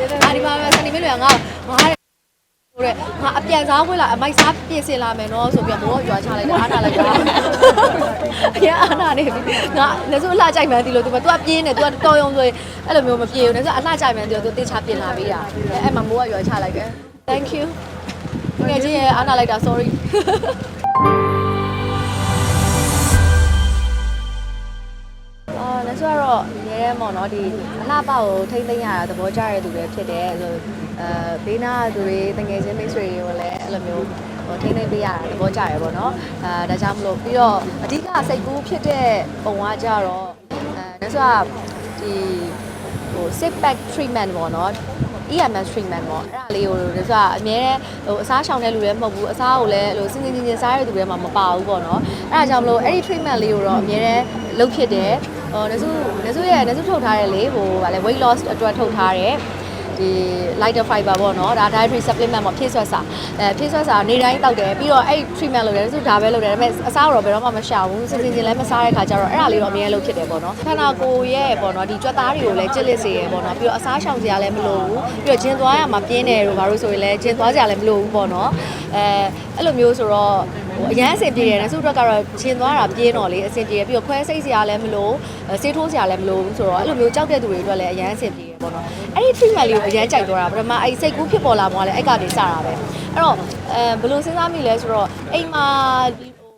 အာဒီမှာဆန်နီမင်းတွေကငါငါတဲ့ဟိုတဲ့ငါအပြန်စားခွင့်လာအမိုက်စားပြင်ဆင်လာမယ်နော်ဆိုပြီးတော့ဘောရွာချလိုက်တယ်အားနာလိုက်တာအရင်အားနာနေပြီငါလည်းဆိုအလှကြိုက်မှန်းဒီလိုသူက तू ကပြင်းနေ तू ကတော်ရုံဆိုရင်အဲ့လိုမျိုးမပြေဘူးလည်းဆိုအလှကြိုက်မှန်းဒီလို तू တေချာပြင်လာပေးတာအဲ့မှာမိုးကရွာချလိုက်တယ် thank you ငယ်ချင်းရဲ့အားနာလိုက်တာ sorry အာလည်းဆိုတော့ အများရဲပေါ့နော်ဒီအလှပကိုထိမ့်သိမ့်ရတာသဘောကျတဲ့သူတွေဖြစ်တယ်ဆိုအဲဘေးနားကသူတွေတငယ်ချင်းမိတ်ဆွေတွေကိုလည်းအဲ့လိုမျိုးဟိုထိမ့်သိမ့်ပေးရတာသဘောကျရပေါ့နော်အဲဒါကြောင့်မလို့ပြီးတော့အဓိကစိတ်ကူးဖြစ်တဲ့ပုံကကြတော့အဲလည်းဆိုတော့ဒီဟို sit back treatment ပေါ့နော် EMS treatment ပေါ့အဲ့ဒါလေးကိုဒါဆိုအများနဲ့ဟိုအစားရှောင်တဲ့လူလည်းမဟုတ်ဘူးအစားကိုလည်းဟိုစင်စင်ချင်းချင်းစားရတဲ့သူတွေမှမပါဘူးပေါ့နော်အဲ့ဒါကြောင့်မလို့အဲ့ဒီ treatment လေးကိုတော့အများနဲ့လုပ်ဖြစ်တယ် ဟိုနစုနစုရဲ့နစုထုတ်ထားတဲ့လေဟိုဗာလဲ weight loss အတွက်ထုတ်ထားတဲ့ဒီ lighter fiber ပေါ့နော်ဒါ dietary supplement ပေါ့ဖြည့်ဆွက်စာအဲဖြည့်ဆွက်စာနေတိုင်းတောက်တယ်ပြီးတော့အဲ့ treatment လုပ်တယ်ဆိုဒါပဲလုပ်တယ်ဒါပေမဲ့အစားတော့ဘယ်တော့မှမရှာဘူးစင်စင်ချင်းလည်းမစားတဲ့ခါကျတော့အဲ့ဒါလေးတော့အများကြီးလုပ်ဖြစ်တယ်ပေါ့နော်ခန္ဓာကိုယ်ရဲ့ပေါ့နော်ဒီကြွက်သားတွေကိုလည်းကျစ်လစ်စေရပေါ့နော်ပြီးတော့အစားရှောင်စရာလည်းမလိုဘူးပြီးတော့ဂျင်းသွားရမှာပြင်းတယ်တို့ဘာလို့ဆိုရင်လည်းဂျင်းသွားစရာလည်းမလိုဘူးပေါ့နော်အဲအဲ့လိုမျိုးဆိုတော့ဟို အရန်အဆင်ပြေတယ်နဲ့သူတို့ကတော့ဂျင်းသွားတာပြင်းတော့လေအဆင်ပြေတယ်ပြီးတော့ခွဲစိတ်စရာလည်းမလိုဆေးထိုးစရာလည်းမလိုဘူးဆိုတော့အဲ့လိုမျိုးကြောက်တဲ့သူတွေအတွက်လည်းအရန်အဆင်ပြေတယ်ပေါ့နော်အဲ့ဒီ treatment လေးကိုအရန်ကြိုက်တော့တာပထမအဲ့စိတ်ကူးဖြစ်ပေါ်လာမှလည်းအဲ့ကနေစတာပဲအဲ့တော့အဲဘယ်လိုစဉ်းစားမိလဲဆိုတော့အိမ်မှာ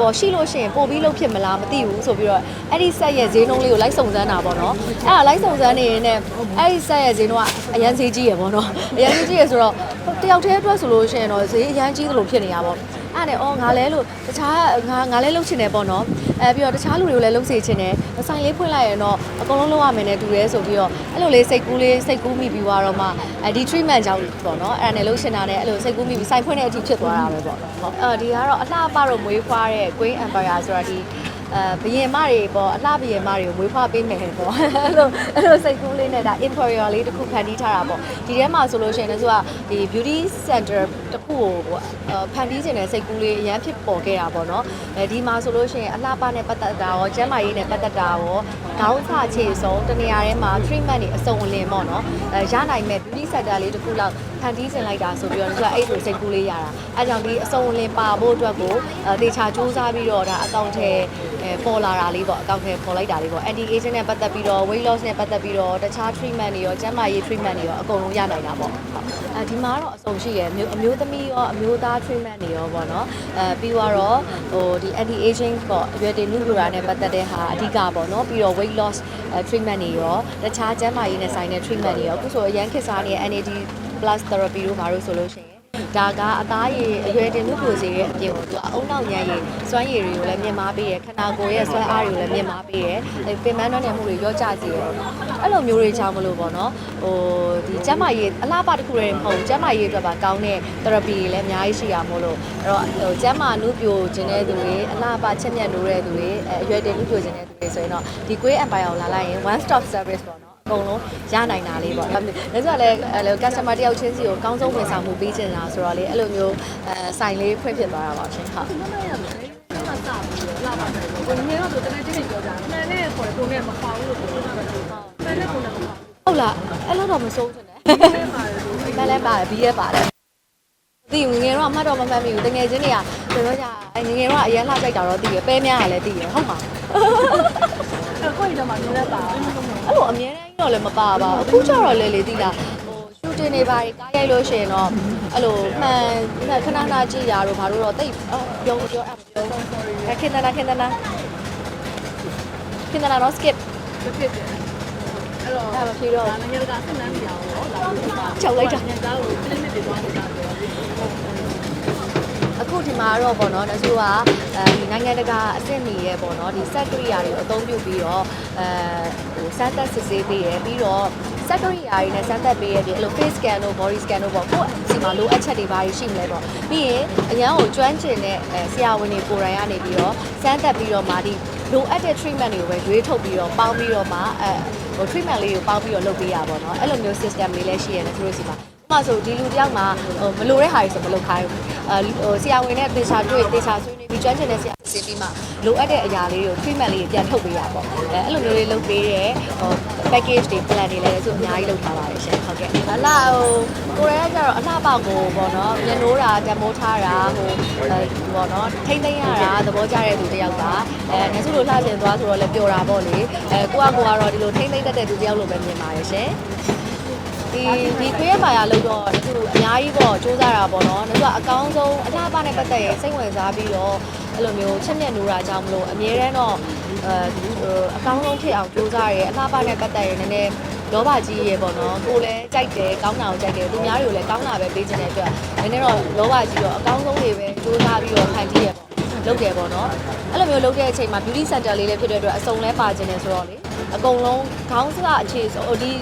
ပေါ်ရှိလို့ရှိရင်ပို့ပြီးလုပ်ဖြစ်မလားမသိဘူးဆိုပြီးတော့အဲ့ဒီဆက်ရဲ့ဈေးနှုန်းလေးကိုလိုက်စုံစမ်းတာပေါ့နော်အဲ့ဒါလိုက်စုံစမ်းနေရင်လည်းအဲ့ဒီဆက်ရဲ့ဈေးနှုန်းကအရန်ဈေးကြီးရပေါ့နော်အရန်ဈေးကြီးရဆိုတော့တယောက်တည်းအတွက်ဆိုလို့ရှိရင်တော့ဈေးအရန်ကြီးသလိုဖြစ်နေရပါပေါ့အဲ့ နဲ့အော်ငါလဲလို့တခြားငါငါလဲလုပ်ချင်တယ်ပေါ့နော်အဲပြီးတော့တခြားလူတွေကိုလည်းလုပ်စေချင်တယ်ဆိုင်လေးဖွင့်လိုက်ရင်တော့အကုန်လုံးလုပ်ရမယ်နဲ့တူတယ်ဆိုပြီးတော့အဲ့လိုလေးစိတ်ကူးလေးစိတ်ကူးမိပြီးသွားတော့မှအဲဒီ treatment ကြောင့်ပေါ့နော်အဲ့ဒါနဲ့လုပ်ချင်တာနဲ့အဲ့လိုစိတ်ကူးမိပြီးဆိုင်ဖွင့်တဲ့အထိဖြစ်သွားတာပဲပေါ့ဟုတ်အဲဒီကတော့အလှပတော့မွေးဖွားတဲ့ Queen Empire ဆိုတာဒီ အဲဘယင်မတွေပေါ့အလှဘယင်မတွေကိုမွေးဖွားပေးမယ်ပေါ့အဲ့လိုအဲ့လိုစိတ်ကူးလေးနဲ့ဒါ interior လေးတစ်ခုဖန်တီးထားတာပေါ့ဒီထဲမှာဆိုလို့ရှိရင်လည်းသူကဒီ beauty center တစ်ခုကိုပေါ့အဲဖန်တီးခြင်းနဲ့စိတ်ကူးလေးအရန်ဖြစ်ပေါ်ခဲ့တာပေါ့နော်အဲဒီမှာဆိုလို့ရှိရင်အလှပနဲ့ပတ်သက်တာရောကျန်းမာရေးနဲ့ပတ်သက်တာရောခေါင်းစာခြေဆုံးတနေရာထဲမှာ treatment တွေအစုံအလင်ပေါ့နော်အဲရနိုင်မဲ့ beauty center လေးတစ်ခုလောက်ဖန်တီးခြင်းလိုက်တာဆိုပြီးတော့သူကအဲ့လိုစိတ်ကူးလေးရတာအဲကြောင့်ဒီအစုံအလင်ပါဖို့အတွက်ကိုအဲတေချာစူးစမ်းပြီးတော့ဒါအကောင့်ထဲအဲပေါ်လာတာလေးပေါ့အကောင့်ထဲပေါ်လိုက်တာလေးပေါ့ anti aging နဲ့ပတ်သက်ပြီးတော့ weight loss နဲ့ပတ်သက်ပြီးတော့တခြား treatment တွေရောကျန်းမာရေး treatment တွေရောအကုန်လုံးရနိုင်တာပေါ့ဟုတ်အဲဒီမှာတော့အစုံရှိရယ်မျိုးအမျိုးသမီးရောအမျိုးသား treatment တွေရောပေါ့နော်အဲပြီးတော့ဟိုဒီ anti aging ပေါ့အရွယ်တင်လူလူရာနဲ့ပတ်သက်တဲ့ဟာအဓိကပေါ့နော်ပြီးတော့ weight loss အဲ treatment တွေရောတခြားကျန်းမာရေးနဲ့ဆိုင်တဲ့ treatment တွေရောအခုဆိုအရန်ခေတ်စားနေတဲ့ NAD plus therapy တို့ဘာလို့ဆိုလို့ရှိရင်ဒါကအသားရည်အရွယ်တင်မှုပြိုစေတဲ့အပြင်ကိုသူအုံနောက်ညံ့ရည်စွမ်းရည်တွေကိုလည်းမြင်မာပေးရယ်ခန္ဓာကိုယ်ရဲ့စွမ်းအားတွေကိုလည်းမြင်မာပေးရယ်အဲပင်ပန်းနှောနေမှုတွေရောကြစေရယ်ပေါ့နော်အဲ့လိုမျိုးတွေကြောင့်မလို့ပေါ့နော်ဟိုဒီကျန်းမာရေးအလားပါတစ်ခုတည်းမဟုတ်ဘူးကျန်းမာရေးအတွက်ပါကောင်းတဲ့ therapy တွေလည်းအများကြီးရှိရမို့လို့အဲ့တော့ဟိုကျန်းမာနုပြိုခြင်းတဲ့သူတွေအလားပါချက်မြတ်နိုးတဲ့သူတွေအဲအရွယ်တင်နုပြိုခြင်းတဲ့သူတွေဆိုရင်တော့ဒီ Queen Empire ကိုလာလိုက်ရင် one stop service ပေါ့နော် အကုန်လုံးရနိုင်တာလေးပေါ့။ဒါဆိုလည်းအဲ့လို customer တယောက်ချင်းစီကိုအကောင်းဆုံးဝန်ဆောင်မှုပေးချင်တာဆိုတော့လေအဲ့လိုမျိုးအဲဆိုင်လေးဖွင့်ဖြစ်သွားတာပါရှင်ဟုတ်မမရမယ်။အဲ့မှာစပြီးတော့လာပါတယ်။ကိုငယ်တော့ဆိုတကယ်ချင်းပြောကြတယ်။မှန်နဲ့ခေါ်ကိုငယ်မပေါဘူးလို့ပြောတာပဲ။မှန်နဲ့ကိုလည်းမပေါဘူးဟုတ်လားအဲ့လိုတော့မစိုးချင်နဲ့။ဒီထဲမှာလည်းမလဲပါတယ်ဘီးရဲပါတယ်ဒီငငယ်တော့အမှတ်တော့မမှတ်မိဘူးတကယ်ချင်းတွေကပြောကြငငယ်တော့အရင်လှကြိုက်တာတော့သိရပဲများတာလည်းသိရဟုတ်မှာအဲ့ကိုကြီးတော့မှနည်းနည်းပါဘူး။အဲ့လိုအမြဲတမ်းကြီး တော့လည်းမပါပါဘူးအခုကျတော့လေလေသိလားဟိုရှူတင်နေပါကားရိုက်လို့ရှိရင်တော့အဲ့လိုမှန်ခဏခဏကြည့်ရတော့ဘာလို့တော့တိတ်ပြောပြောအဲ့ပြောခင်းတနာခင်းတနာခင်းတနာတော့ skip ဖြစ်တယ်။အဲ့တော့ဒါမဖြေတော့ဒါနိုင်ငံတကာဆက်နမ်းနေရအောင်လာလို့ပါ။ချုပ်လိုက်တာညသားကို clinic တွေသွားနေတာပြောတယ်။ အခုဒီမှာတော့ပေါ့နော်နဆိုးကအဲဒီနိုင်ငံတကာအဆင့်မီရဲ့ပေါ့နော်ဒီစက်ကရိယာတွေကိုအသုံးပြုပြီးတော့အဲဟိုစမ်းသပ်စစ်ဆေးပေးရပြီးတော့စက်ကရိယာတွေနဲ့စမ်းသပ်ပေးရပြီးအဲ့လို face scan တို့ body scan တို့ပေါ့ကိုယ့်စီမှာလိုအပ်ချက်တွေဘာတွေရှိမလဲပေါ့ပြီးရင်အရန်ကိုကျွမ်းကျင်တဲ့အဲဆရာဝန်တွေကိုယ်တိုင်ကနေပြီးတော့စမ်းသပ်ပြီးတော့မာဒီလိုအပ်တဲ့ treatment တွေကိုပဲရွေးထုတ်ပြီးတော့ပေါင်းပြီးတော့မှအဲဟို treatment လေးကိုပေါင်းပြီးတော့လုပ်ပေးရပါတော့เนาะအဲ့လိုမျိုး system လေးလည်းရှိရတယ်သူတို့စီမှာ ဥပ မာဆိုဒီလူတယောက်မှာဟိုမလိုတဲ့ဟာတွေဆိုမလုပ်ခိုင်းဘူးအဲဟိုဆရာဝန်နဲ့တေချာတွေ့တေချာဆွေးနွေးပြီးကျွမ်းကျင်တဲ့ဆရာစစ်ပြီးမှလိုအပ်တဲ့အရာလေးတွေကို treatment လေးတွေပြန်ထုတ်ပေးရပေါ့အဲအဲ့လိုမျိုးလေးလုပ်ပေးတဲ့ဟို package တွေ plan တွေလည်းဆိုအများကြီးလုပ်ထားပါတယ်ရှင်ဟုတ်ကဲ့အလားဟိုကိုရဲကကျတော့အလှပကိုပေါ့နော်မြန်နိုးတာတမိုးထားတာဟိုအဲပေါ့နော်ထိမ့်သိမ်းရတာသဘောကျတဲ့သူတစ်ယောက်ကအဲနေစုလိုလှချင်သွားဆိုတော့လည်းပျော်တာပေါ့လေအဲကိုကကိုကတော့ဒီလိုထိမ့်သိမ်းတတ်တဲ့သူတစ်ယောက်လိုပဲမြင်ပါတယ်ရှင် ဒီဒီခွေးရမာယာလို့တော့သူအများကြီးပေါ့စူးစမ်းတာပေါ့နော်။ဒါဆိုအကောင်းဆုံးအလားပါနဲ့ပတ်သက်ရင်စိတ်ဝင်စားပြီးတော့အဲ့လိုမျိုးချက်မြက်နိုးတာကြောင့်မလို့အမြဲတမ်းတော့အဲအကောင်းဆုံးဖြစ်အောင်စူးစမ်းရဲအလားပါနဲ့ပတ်သက်ရင်နည်းနည်းလောဘကြီးရေပေါ့နော်ကိုလည်းကြိုက်တယ်ကောင်းတာကိုကြိုက်တယ်သူများတွေကိုလည်းကောင်းတာပဲပေးချင်တဲ့အတွက်နည်းနည်းတော့လောဘကြီးတော့အကောင်းဆုံးတွေပဲစူးစမ်းပြီးတော့ခံကြည့်ရပေါ့လုပ်တယ်ပေါ့နော်အဲ့လိုမျိုးလုပ်တဲ့အချိန်မှာ beauty center လေးလည်းဖြစ်တဲ့အတွက်အစုံလဲပါခြင်းတယ်ဆိုတော့လေအကုန်လုံးခေါင်းစကအခြေဆိုဒီ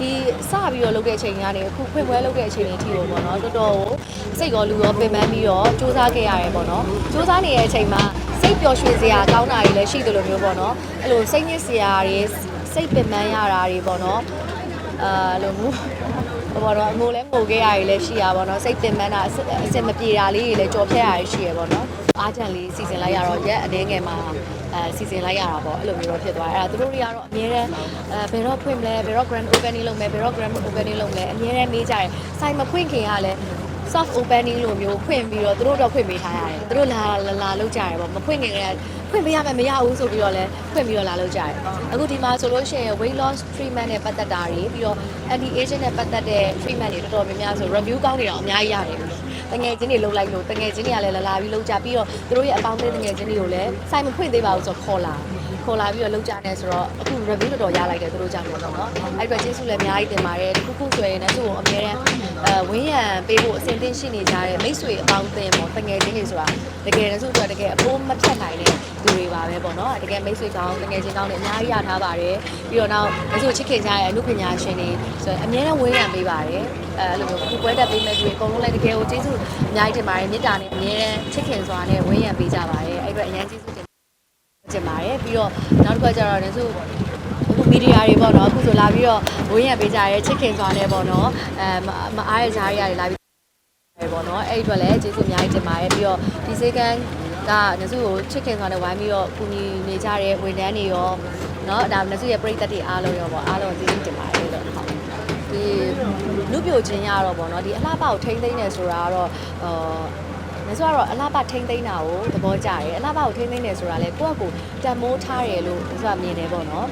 ဒီစပြီးတော့လုပ်တဲ့အချိန်ကနေအခုဖွင့်ပွဲလုပ်တဲ့အချိန်လေးထိကိုပေါ့နော်တော်တော်ကိုစိတ်ရောလူရောပင်ပန်းပြီးတော့စူးစမ်းခဲ့ရတယ်ပေါ့နော်စူးစမ်းနေတဲ့အချိန်မှာစိတ်ပျော်ရွှင်စရာကောင်းတာတွေလည်းရှိတယ်လို့မျိုးပေါ့နော်အဲ့လိုစိတ်ညစ်စရာတွေစိတ်ပင်ပန်းရတာတွေပေါ့နော်အာလို့မျိုးဟိုဘောတော့အမိုးလဲငိုခဲ့ရည်လည်းရှိရပါတော့စိတ်ပင်ပန်းတာအစစ်အစစ်မပြေတာလေးတွေလည်းကြော်ဖြတ်ရည်ရှိရပါတော့အားချန်လေးစီစဉ်လိုက်ရတော့ရက်အနေငယ်မှာ အဲစီစဉ်လိုက်ရတာပေါ့အဲ့လိုမျိုးတော့ဖြစ်သွားတယ်အဲ့ဒါသူတို့တွေကတော့အများတန်းအဲဘယ်တော့ဖွင့်မလဲဘယ်တော့ grand opening လုပ်မယ်ဘယ်တော့ grand opening လုပ်မလဲအများတန်းမေးကြတယ်ဆိုင်မဖွင့်ခင်ကလည်း soft opening လို့မျိုးဖွင့်ပြီးတော့သူတို့တော့ဖွင့်ပေးထားရတယ်သူတို့လာလာလာလုပ်ကြရတယ်ပေါ့မဖွင့်ခင်ကလည်း ဖွင့်ပေးရမယ်မရဘူးဆိုပြီးတော့လည်းဖွင့်ပြီးတော့လာလုပ်ကြတယ်အခုဒီမှာဆိုလို့ရှိရင် weight loss treatment နဲ့ပတ်သက်တာတွေပြီးတော့ anti aging နဲ့ပတ်သက်တဲ့ treatment တွေတော်တော်များများဆို review ကောင်းနေတော့အများကြီးရတယ်တငယ်ချင်းတွေလှုပ်လိုက်လို့တငယ်ချင်းတွေကလည်းလာလာပြီးလှုပ်ကြပြီးတော့သူတို့ရဲ့အပေါင်းအသင်းတငယ်ချင်းတွေကိုလည်းဆိုင်မဖွင့်သေးပါဘူးဆိုတော့ခေါ်လာခေါ်လာပြီးတော့လှုပ်ကြတယ်ဆိုတော့အခု review တော်တော်ရလိုက်တယ်သူတို့ကြောင့်ပေါ့နော်အဲ့အတွက်ကျေးဇူးလည်းအများကြီးတင်ပါတယ်ဒီခုခုဆိုရင်လည်းသူ့ကိုအများနဲ့ အဲဝင်းရံပေးဖို့အဆင်သင့်ရှိနေကြတဲ့မိတ်ဆွေအပေါင်းအသင်းပေါ့တငယ်ချင်းတွေဆိုတာတကယ်လည်းသူ့အတွက်တကယ်အဖိုးမဖြတ်နိုင်တဲ့သူတွေပါပဲပေါ့နော်တကယ်မိတ်ဆွေကောင်းတကယ်ချင်းကောင်းတွေအများကြီးရထားပါတယ်ပြီးတော့နောက်မိတ်ဆွေချစ်ခင်ကြရဲ့အမှုပညာရှင်တွေဆိုရင်အများနဲ့ဝင်းရံပေးပါတယ်အဲအဲ့လိုမျိုးခုပွဲတက်ပေးမဲ့သူတွေအကုန်လုံးလည်းတကယ်ကိုကျေးဇူးအများကြီးတင်ပါတယ်မေတ္တာနဲ့အများနဲ့ချစ်ခင်စွာနဲ့ဝင်းရံပေးကြပါတယ်အဲ့အတွက်အများကြီးကျေးဇူးတင်ကျင်ပါတယ်ပြီးတော့နောက်တစ်ခါကျတော့လည်းသူအခု မီဒီယာတွေပေါ့နော်အခုဆိုလာပြီးတော့ဝင်းရံပေးကြရဲချစ်ခင်စွာနဲ့ပေါ့နော်အဲမအားရကြားရတွေလာပြီးပေါ့နော်အဲ့ဒီအတွက်လည်းကျေးဇူးအများကြီးတင်ပါတယ်ပြီးတော့ဒီစေကန်းကနစုကိုချစ်ခင်စွာနဲ့ဝိုင်းပြီးတော့ကူညီနေကြတဲ့ဝန်ထမ်းတွေရောနော်ဒါနစုရဲ့ပရိသတ်တွေအားလုံးရောပေါ့အားလုံးကျေးဇူးတင်ပါတယ်လို့ဟုတ်ဒီလူပြိုချင်းရတော့ပေါ့နော်ဒီအလှပကိုထိမ့်သိမ့်နေဆိုတာကတော့ဟော မဆိုတော့အလှပထိမ့်သိမ့်တာကိုသဘောကျတယ်အလှပကိုထိမ့်သိမ့်နေဆိုတာလေကိုယ့်အကိုတန်မိုးထားတယ်လို့ဆိုတာမြင်တယ်ပေါ့နော်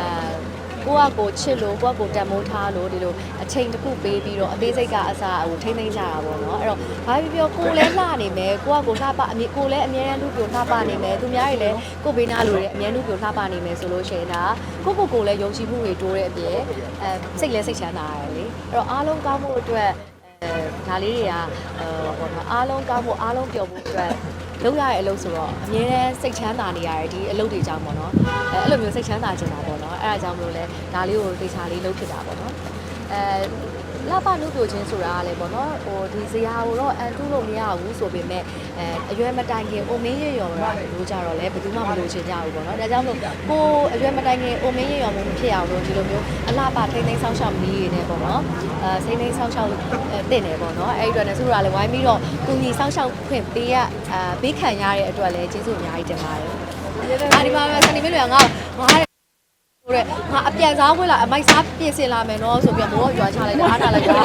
အဲကိုယ့်အကိုချစ်လို့ကိုယ့်အကိုတန်မိုးထားလို့ဒီလိုအချိန်တစ်ခုပေးပြီးတော့အသေးစိတ်ကအစားဟိုထိမ့်သိမ့်ကြတာပေါ့နော်အဲ့တော့ဘာဖြစ်ပြောကိုယ်လည်းလှနေမယ်ကိုယ့်အကိုလှပအမြကိုယ်လည်းအမြဲတမ်းလူပြိုလှပနေမယ်သူများတွေလည်းကိုယ်ဘေးနားလိုတဲ့အမြဲလူပြိုလှပနေမယ်ဆိုလို့ရှိရင်ဒါကိုယ့်ကိုယ်ကိုယ်လည်းယုံကြည်မှုတွေတိုးတဲ့အပြင်အဲစိတ်လည်းစိတ်ချမ်းသာရတယ်လေအဲ့တော့အားလုံးကောင်းမှုအတွက်အဲ ဒါလေးတွေကအဲပေါ့နော်အားလုံးကောင်းမှုအားလုံးပျော်မှုအတွက်လုပ်ရတဲ့အလုပ်ဆိုတော့အမြဲတမ်းစိတ်ချမ်းသာနေရတယ်ဒီအလုပ်တွေကြောင့်ပေါ့နော်အဲအဲ့လိုမျိုးစိတ်ချမ်းသာခြင်းတာပေါ့နော်အဲ့ဒါကြောင့်မလို့လဲဒါလေးကိုတေချာလေးလုပ်ဖြစ်တာပေါ့နော်အဲ လာပနုပြိုချင်းဆိုတာကလည်းပေါ့နော်ဟိုဒီဇရာကိုတော့အန်တူးလို့မရဘူးဆိုပေမဲ့အဲအရွယ်မတိုင်ခင်အိုမင်းရရော်တာလို့ကြတော့လဲဘယ်သူမှမလို့ချင်ကြဘူးပေါ့နော်ဒါကြောင့်မို့ကိုအရွယ်မတိုင်ခင်အိုမင်းရရော်မှုမဖြစ်အောင်လို့ဒီလိုမျိုးအလှပထိမ့်သိမ်းဆောင်းရှောက်မီးနေပေါ့နော်အဲစိမ့်သိမ်းဆောင်းရှောက်တင့်နေပေါ့နော်အဲ့ဒီအတွက်လည်းသူတို့ကလည်းဝိုင်းပြီးတော့ကုညီဆောင်းရှောက်ခွင့်ပေးရအာပေးခံရတဲ့အတွက်လည်းကျေးဇူးအများကြီးတင်ပါတယ်အာဒီမှာဆန်နေမလို့ငါငါ ဆိုတဲ့ငါအပြန်စားခွင့်လာအမိုက်စားပြင်ဆင်လာမယ်နော်ဆိုပြီးတော့မိုးရွာချလိုက်တာအားနာလိုက်တာ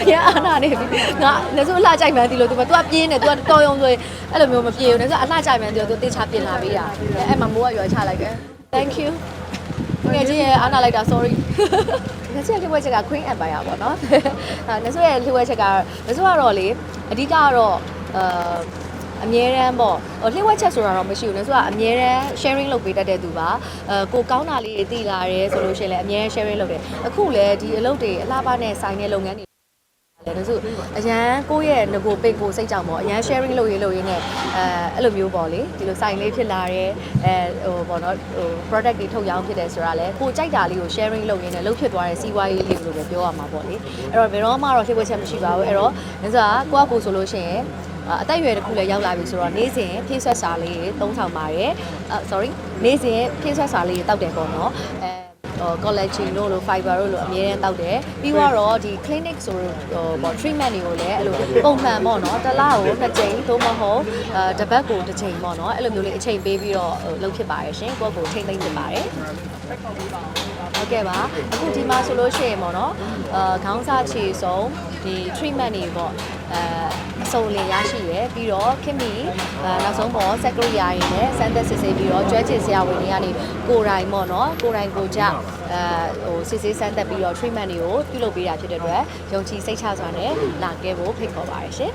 အရင်အားနာနေပြီငါလည်းဆိုအလှကြိုက်မှန်းဒီလိုသူက तू ကပြင်းနေ तू ကတော်ရုံဆိုရင်အဲ့လိုမျိုးမပြေဘူးလည်းဆိုအလှကြိုက်မှန်းဒီလို तू တေချာပြင်လာပေးတာအဲ့မှာမိုးကရွာချလိုက်တယ် thank you ငယ်ချင်းရဲ့အားနာလိုက်တာ sorry ငါချင်းရဲ့လှည့်ဝဲချက်က Queen Empire ပေါ့နော်အဲငါဆိုရဲ့လှည့်ဝဲချက်ကငါဆိုကတော့လေအဓိကကတော့အာ အမြဲတမ်းပေါ့ဟိုလှည့်ဝက်ချက်ဆိုတာတော့မရှိဘူးလေဆိုတော့အမြဲတမ်း sharing လုပ်ပေးတတ်တဲ့သူပါအဲကိုကောင်းတာလေးတွေသိလာတယ်ဆိုလို့ရှိရင်လည်းအမြဲ sharing လုပ်တယ်အခုလည်းဒီအလုပ်တွေအလားပါနဲ့ဆိုင်တဲ့လုပ်ငန်းတွေလည်းဒါဆိုအရန်ကိုယ့်ရဲ့ငကိုပိတ်ကိုစိတ်ကြောင့်ပေါ့အရန် sharing လုပ်ရေးလုပ်ရေးနဲ့အဲအဲ့လိုမျိုးပေါ့လေဒီလိုဆိုင်လေးဖြစ်လာတယ်အဲဟိုပေါ့နော်ဟို product တွေထုတ်ရောင်းဖြစ်တယ်ဆိုတာလည်းကိုကြိုက်တာလေးကို sharing လုပ်ရင်းနဲ့လုပ်ဖြစ်သွားတဲ့စီးပွားရေးလေးလို့ပဲပြောရမှာပေါ့လေအဲ့တော့ဘယ်တော့မှတော့လှည့်ဝက်ချက်မရှိပါဘူးအဲ့တော့ဒါဆိုကိုကကိုဆိုလို့ရှိရင် အသက်အရွယ်တစ်ခုလည်းရောက်လာပြီဆိုတော့နေ့စဉ်ဖြည့်ဆွက်စာလေးတွေသုံးဆောင်ပါတယ်အဲ sorry နေ့စဉ်ဖြည့်ဆွက်စာလေးတွေတောက်တယ်ပေါ့နော်အဲ collagen တို့လို့ fiber တို့လို့အများအားတောက်တယ်ပြီးတော့ဒီ clinic ဆိုတော့ဟို treatment တွေကိုလည်းအဲ့လိုပုံမှန်ပေါ့နော်တစ်လကိုနှစ်ကြိမ်သို့မဟုတ်အဲတစ်ပတ်ကိုတစ်ကြိမ်ပေါ့နော်အဲ့လိုမျိုးလေးအချိန်ပေးပြီးတော့လုပ်ဖြစ်ပါတယ်ရှင်ကိုယ့်ကိုယ်ထိမ့်သိမ့်ဖြစ်ပါတယ်ဟုတ်ကဲ့ပါအခုဒီမှာဆိုလို့ရှိရင်ပေါ့နော်အာခေါင်းစားခြေဆုံးဒီ treatment တွေပေါ့ အဲအစုံလင်ရရှိရယ်ပြီးတော့ခင်မီအဲနောက်ဆုံးပေါ့စက်ကရိယာတွေနဲ့စမ်းသက်စစ်ဆေးပြီးတော့ကျွဲချင်ဆရာဝန်တွေကနေကိုယ်တိုင်ပေါ့နော်ကိုယ်တိုင်ကိုကြအဲဟိုစစ်ဆေးစမ်းသက်ပြီးတော့ treatment တွေကိုပြုလုပ်ပေးတာဖြစ်တဲ့အတွက်ယုံကြည်စိတ်ချစွာနဲ့လာခဲ့ဖို့ဖိတ်ခေါ်ပါတယ်ရှင်